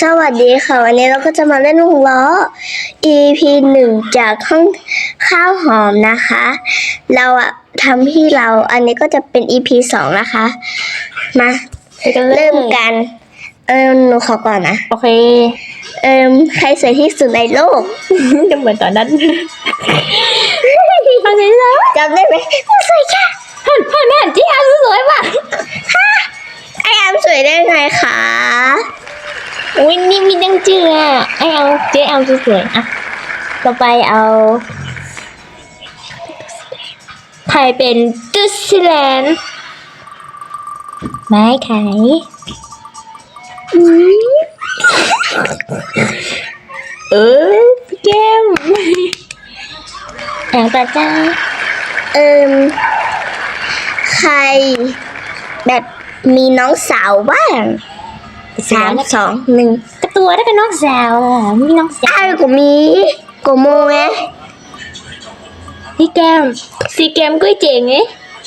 สวัสดีค่ะ วันนี้เราก็จะมาเล่นวงล้อ EP หนึ่งจากข้างข้าวหอมนะคะ เราอะทำที่เราอันนี้ก็จะเป็น EP สองนะคะ มาเริ่มกัน เออหนูขอก่อนนะโอเค เอิมใครสวยที่สุดในโลกก็เหมือนตอนนั้นฟังนี้แล้วจำได้ไหมสวยค่ะหันหันหันที่อาสวยว่ะไอแอมสวยได้ไงคะ อุ้ยนี่มีดังเจือไอเอาเจ๊เอาสวยๆอะต่อไปเอาใครเป็นตุสแลนด์ไม้ไขเออพี่แก้มอย่างตาจ้าเอิมใครแบบมีน้องสาวบ้าง สามสองหนึ่งกระตัวได้เป็นน้องสาวอะมีน้องสาวอ้าวกูมีกูโมไงพี่แก้มสีแก้มก็เจ๋งไง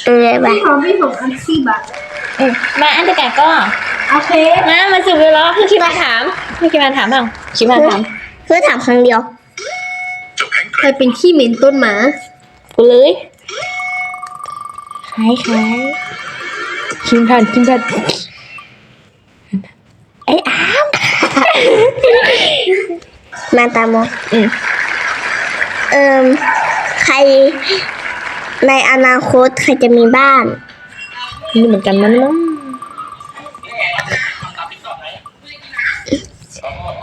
เออไปพี่ของพี่ของอันซี่บาทมาอันตะกาก็โอเคมามาสืบเลยเหรอพี่คิดมาถามพี่คิดมาถามเปล่าคิดมาถามเพื่อถามครั้งเดียวใครเป็นขี้เหม็นต้นหมากูเลยคล้ายคล้ายคิมทันคิมทันไอ้อ้าม มาตามมองอืมเอิมใครในอนาคตใครจะมีบ้าน นี่เหมือนกันนะมั้ง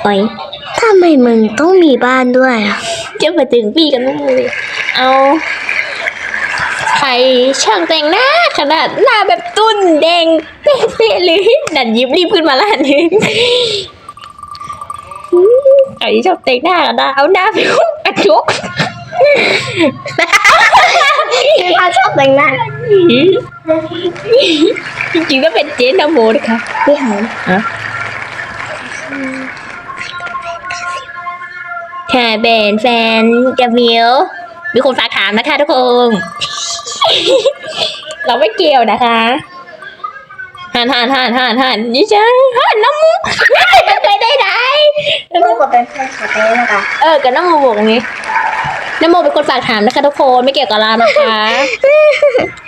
โอ้ยทำไมมึงต้องมีบ้านด้วยอะจะไปถึงพี่กันมั้งเลยเอาใครช่างแต่งหน้าขนาดหน้าแบบตุ้นแดงเป๊ะๆเลยดันยิ้มรีบขึ้นมาล้านหนึง ใครชอบแต่งหน้ากันนะเอาหน้าไปหุ้นกระจกพี่พาชอบแต่งหน้าจริงๆก็เป็นเจนนโมนะคะพี่หอมค่ะเป็นแฟนกับมิวมีคนฝากถามนะคะทุกคน เราไม่เกี่ยวนะคะ หันหันหันหันหันนี่ใช่หันน้ำมูกไม่เคยได้ไหนลูกก็เป็นแฟนคลับเลยนะคะเออกับน้ำโมบอกอย่างนี้น้ำโมเป็นคนฝากถามนะคะทุกคนไม่เกี่ยวกับเรานะคะ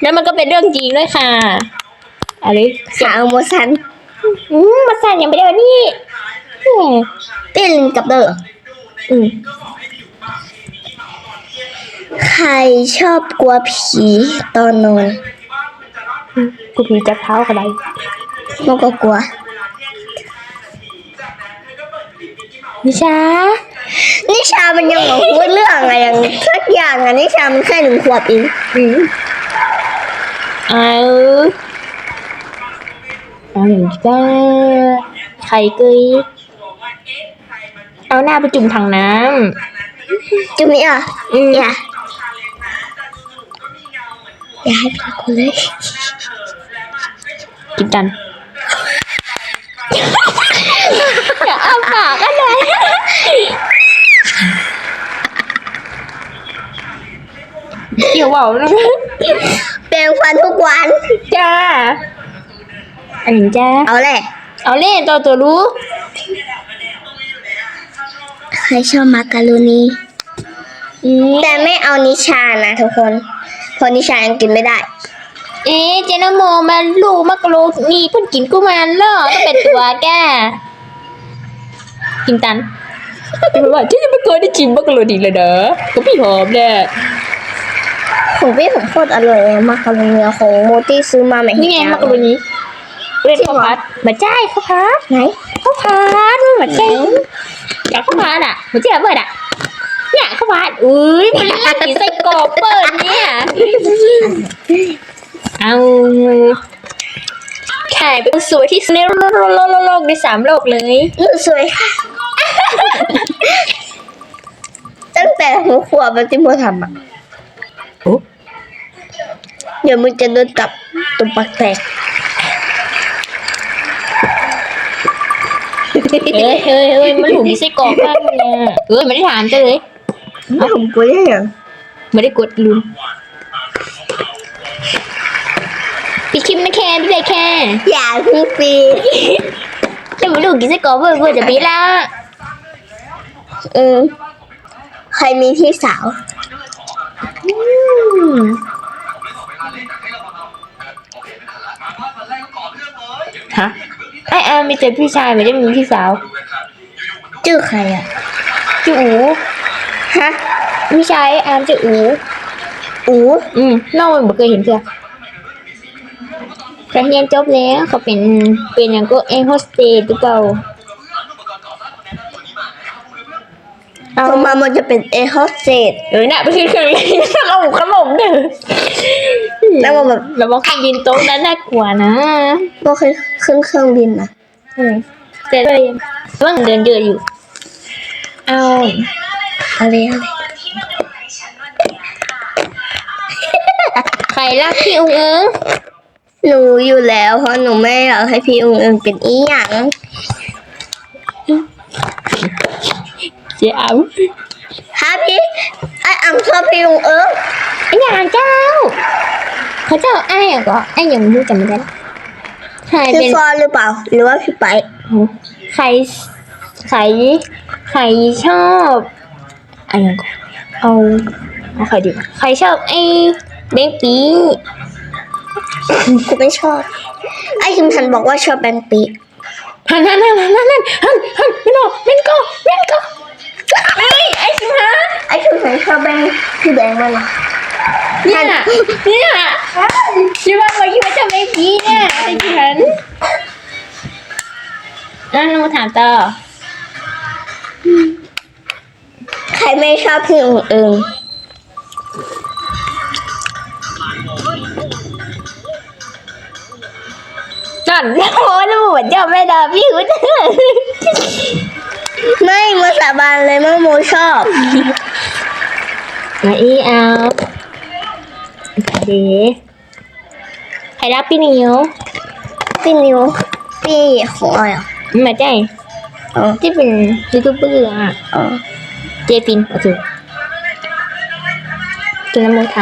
แล้วมันก็เป็นเรื่องจริงด้วยค่ะอะไรสาวโมซันอืมมาสั่นยังไม่ได้วันนี้อืมพี่ลินกับเดอร์อืมใครชอบกลัวผีตอนนอน กูผีจับเท้ากันได้โมก็กลัวนิชา นิชามันยังบอกพูดเรื่องอะไรอย่างสักอย่างอะนิชามันแค่หนึ่งขวบเองอืมเอาเอาอย่างนี้ก็ไข่เกยเอาหน้าไปจุ่มถังน้จุ๊บนี่อะำอืมอย่าอย่าให้พี่กูเลย กินกันอย่าอ้าปากกันเลยเกี่ยวเบานะแปรงฟันทุกวัน จ้า อันนี้จ้า เอาแหละ เอาเล่นตัวตัวรู้ ใครชอบมาการูนีอืมแต่ไม่เอานิชานะทุกคนเพราะนิชายังกินไม่ได้ เอ๊ะเจนโมมาลูกมักโลนี่เพิ่นกินกูมันเหรอก็เป็นตัวแกกินตันไม่ว่าที่จะไม่เคยได้ชิมมักโลดีเลยเด้อก็พี่หอมแน่ของพี่ผมโคตรอร่อยเลยมาการูนีของโมตี้ซื้อมาใหม่นี่ไงมักโลนี้เล่นข้าวผัดมาใช่ข้าวผัดไหนข้าวผัดมันมาใช่อยากข้าวผัดอะมาใช่เปิดอะเนี่ยข้าวผัดอุ้ยมันเล่นกินไส้กรอกเปิดเนี่ย เอาขายเป็นสวยที่สุดในโลกโลกโลกโลกในสามโลกเลยอือสวยค่ะ ตั้งแต่หัวขวบมันที่โมทำอะโอ้เดี๋ยวมึงจะโดนจับตุ่มปากแตก เฮ้ยเฮ้ยเฮ้ยมันหลุมไส้กรอกมากเลยอะเอ้ยไม่ได้ถามจ้ะเลยไม่ผมกลัวได้ยังไม่ได้กดลืม พี่คิมนะแค่พี่ได้แค่อย่าเพิ่งปีจะไม่รู้กินไส้กรอกเพื่อเพื่อจะปีละอืมใครมีพี่สาวอืมฮะไออามีแต่พี่ชายไม่ได้มีพี่สาวชื่อใครอะชื่ออูฮะพี่ชายไอ้อามชื่ออูอูอืมน้องมันบ่เคยเห็นเพื่อ แต่เรียนจบแล้วเขาเป็นเป็นอย่างก็เอ็นโฮสเตสหรือเปล่าเอาต่อมามันจะเป็นเอร์โฮสเตสเออน่ะไปขึ้นเครื่องเล่นขนมขนมเด้อแล้วก็แบบระวังเครื่องบินโต๊ะนั้นน่ากลัวนะก็เคยขึ้นเครื่องบินนะอืมแต่เลยว่าเดินเยอะอยู่ เอาอะไรอะไรใครรักพี่อุ้งเอิง หนูอยู่แล้ว เพราะหนูไม่อยากให้พี่องค์เอิงเป็นอีหยังเจ้าฮะพี่ไออังชอบพี่องค์เอิงไอ้อย่างเจ้าเขาเจ้าไอ้ายอะก็ไอ้ายยังไม่รู้จำไม่ได้ใครพี่เป็นฟอนหรือเปล่า หรือว่าพี่ไปใครใครใครชอบอะไรก่อนเอาเอาใครดีวะใครชอบไอ้เบงปี กูไม่ชอบ ไอ้คิมทันบอกว่าชอบแบงปีฮันฮันฮันฮันฮันฮันฮันไม่นอไม่ก็ไม่ก็ไอ้ไอ้คิมฮันไอ้คิมทันชอบแบงพี่แบงมันเนี่ยเนี่ยคิดว่าเราคิดว่าจะไม่พีเนี่ยไอ้คิมทันแล้วนูถามต่อใครไม่ชอบพี่องค์เอิง นั่นโอ้ยแล้วเหมือนจะไม่ได้พี่คุณไม่มาสาบานเลยว่าโมชอบมาอีเอาเดใครรับพี่นิวพี่นิวพี่ของอะไรอะมาใจอ๋อที่เป็นยูทูบเบอร์อะอ๋อเจปินโอเคกินน้ำมันท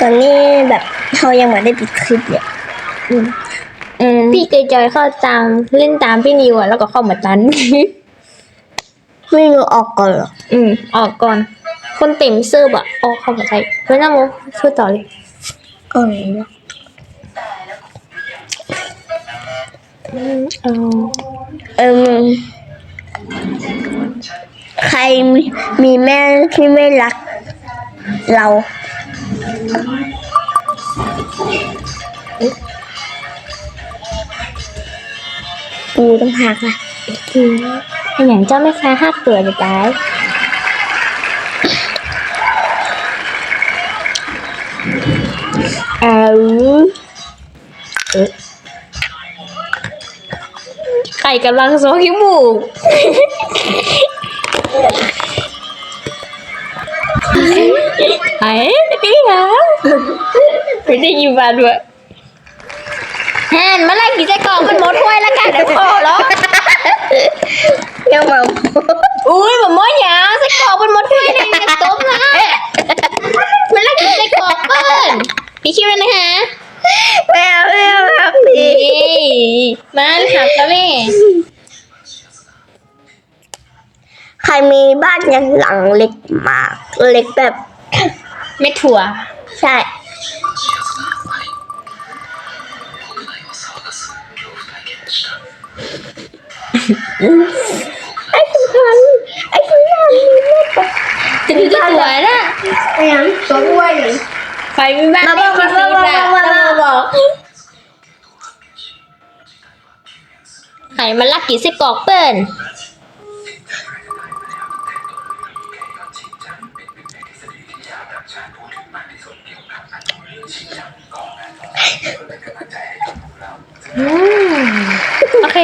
ตอนนี้แบบเขายังไม่ได้ปิดคลิปเลยำอืมอืม พี่เกยจอยเข้าตามเล่นตามพี่นิวอะแล้วก็เข้ามาตัน ไม่รู้ออกก่อนเหรออืม ออกก่อน คนเต็มเซิร์ฟอะออกเข้ามาใช่เฮ้ยน้ำมันช่วยต่อเลยอ๋อเหรออืมเอาเอิมใครมีมีแม่ที่ไม่รัก เรา ปูต้องหักอะคือเป็นอย่างเจ้าไม่ค้าหักตัวจะตายเอาเอ๊ะไก่กำลังโซคิมูกไอ้พี่คะไม่ได้ยินมาด้วย แฮนมาไล่กี่ใจกรอกมันหมดถ้วยแล้วกันเดี๋ยวพอแล้วยังมาอุ้ยแบบม้อยยาวไส้กรอกมันหมดถ้วยเลยจะต้มนะมันไล่กี่ไส้กรอกเปิ้ลพี่คิดแล้วนะคะแม่แม่ครับพี่นี่มันหักแล้วแม่ใครมีบ้านยังหลังเล็กมาก เล็กแบบเม็ดถั่ว ใช่ ไอ้สุพรรณไอ้สุพรรณมีแม่ปะจะดูสวยนะไอ้ยังสวยด้วไปมีบ้านมากมาบอกมาบอกมาบอกไข่มันลักกี่สิกอกเปิ้นโอเค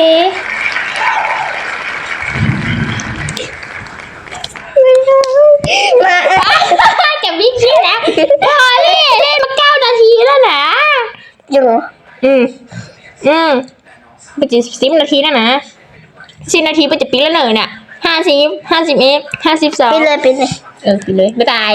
อืมอืมไปจะสิบนาทีแล้วนะสิบนาทีไปจะปีละเนอเนี่ยห้าสิบห้าสิบเอฟห้าสิบสองไปเลยไปเลยเออปีเลยบ๊ายบาย